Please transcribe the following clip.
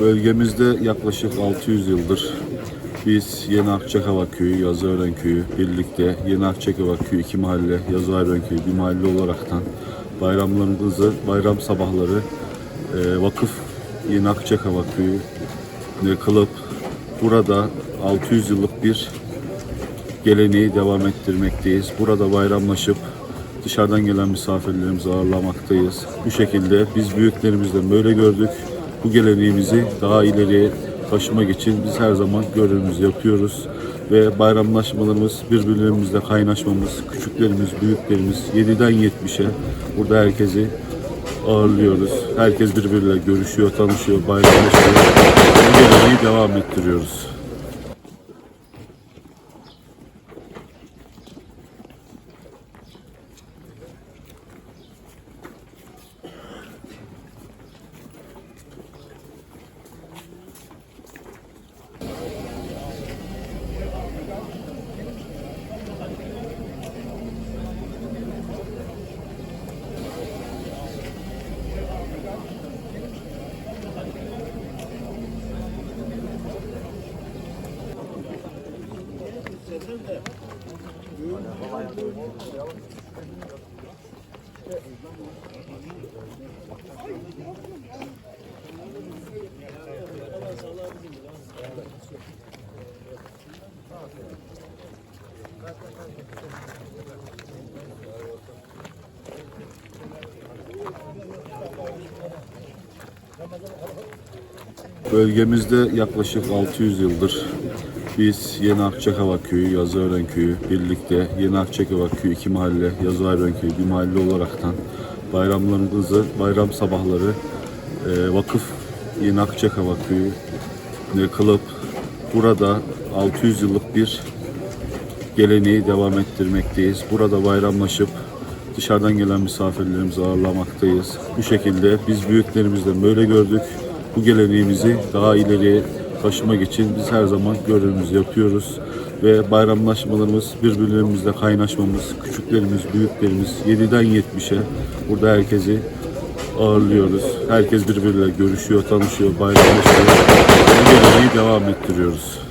Bölgemizde yaklaşık 600 yıldır biz Yeni Akçakava Köyü, Yazıören Köyü birlikte Yeni Akçakava Köyü iki mahalle, Yazıören Köyü bir mahalle olaraktan bayramlarımızı, bayram sabahları e, vakıf Yeni Akçakava Köyü ne kılıp burada 600 yıllık bir geleneği devam ettirmekteyiz. Burada bayramlaşıp dışarıdan gelen misafirlerimizi ağırlamaktayız. Bu şekilde biz büyüklerimizden böyle gördük. Bu geleneğimizi daha ileriye taşımak için biz her zaman görevimizi yapıyoruz. Ve bayramlaşmalarımız, birbirlerimizle kaynaşmamız, küçüklerimiz, büyüklerimiz 7'den 70'e burada herkesi ağırlıyoruz. Herkes birbiriyle görüşüyor, tanışıyor, bayramlaşıyor. Bu geleneği devam ettiriyoruz. Bölgemizde yaklaşık 600 yıldır biz Yeni Akçakava Köyü, Yazıören Köyü birlikte Yeni Akçakava Köyü iki mahalle, Yazıören Köyü bir mahalle olaraktan bayramlarımızı, bayram sabahları e, vakıf Yeni Akçakava Köyü ne kılıp burada 600 yıllık bir geleneği devam ettirmekteyiz. Burada bayramlaşıp dışarıdan gelen misafirlerimizi ağırlamaktayız. Bu şekilde biz büyüklerimizden böyle gördük. Bu geleneğimizi daha ileriye taşımak için biz her zaman görevimizi yapıyoruz. Ve bayramlaşmalarımız, birbirlerimizle kaynaşmamız, küçüklerimiz, büyüklerimiz 7'den 70'e burada herkesi ağırlıyoruz. Herkes birbiriyle görüşüyor, tanışıyor, bayramlaşıyor. Bu geleneği devam ettiriyoruz.